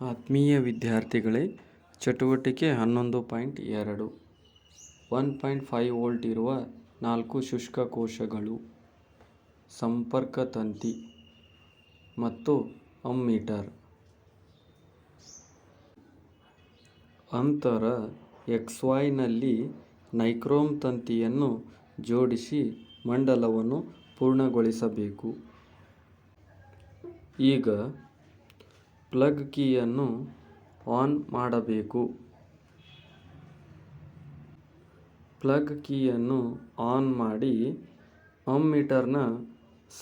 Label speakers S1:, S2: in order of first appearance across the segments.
S1: ಆತ್ಮೀಯ ವಿದ್ಯಾರ್ಥಿಗಳೇ, ಚಟುವಟಿಕೆ ಹನ್ನೊಂದು ಪಾಯಿಂಟ್ ಎರಡು. ಒನ್ ಪಾಯಿಂಟ್ ಫೈವ್ ವೋಲ್ಟ್ ಇರುವ ನಾಲ್ಕು ಶುಷ್ಕ ಕೋಶಗಳು, ಸಂಪರ್ಕ ತಂತಿ ಮತ್ತು ಅಮ್ಮೀಟರ್. ಅಂತರ ಎಕ್ಸ್ ವೈನಲ್ಲಿ ನೈಕ್ರೋಮ್ ತಂತಿಯನ್ನು ಜೋಡಿಸಿ ಮಂಡಲವನ್ನು ಪೂರ್ಣಗೊಳಿಸಬೇಕು. ಈಗ ಪ್ಲಗ್ ಕೀಯನ್ನು ಆನ್ ಮಾಡಬೇಕು. ಪ್ಲಗ್ ಕೀಯನ್ನು ಆನ್ ಮಾಡಿ ಅಮ್ಮೀಟರ್ನ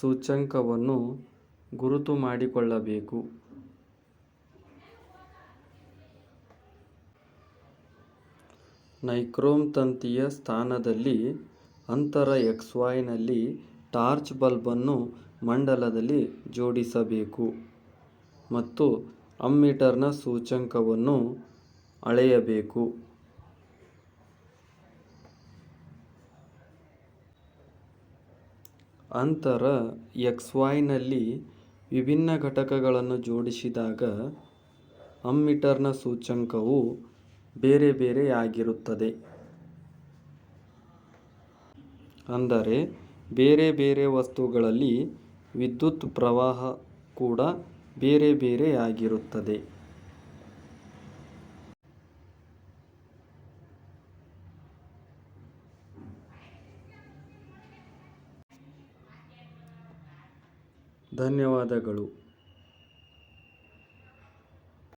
S1: ಸೂಚ್ಯಂಕವನ್ನು ಗುರುತು ಮಾಡಿಕೊಳ್ಳಬೇಕು. ನೈಕ್ರೋಮ್ ತಂತಿಯ ಸ್ಥಾನದಲ್ಲಿ ಅಂತರ ಎಕ್ಸ್ ಟಾರ್ಚ್ ಬಲ್ಬನ್ನು ಮಂಡಲದಲ್ಲಿ ಜೋಡಿಸಬೇಕು. ಮತ್ತು ಅಮ್ಮೀಟರ್ನ ಸೂಚ್ಯಂಕವನ್ನು ಅಳೆಯಬೇಕು. ಅಂತರ ಎಕ್ಸ್ ವೈನಲ್ಲಿ ವಿಭಿನ್ನ ಘಟಕಗಳನ್ನು ಜೋಡಿಸಿದಾಗ ಅಮ್ಮೀಟರ್ನ ಸೂಚ್ಯಂಕವು ಬೇರೆ ಬೇರೆಯಾಗಿರುತ್ತದೆ ಅಂದರೆ ಬೇರೆ ಬೇರೆ ವಸ್ತುಗಳಲ್ಲಿ ವಿದ್ಯುತ್ ಪ್ರವಾಹ ಕೂಡ ಬೇರೆ ಬೇರೆಯಾಗಿರುತ್ತದೆ ಧನ್ಯವಾದಗಳು.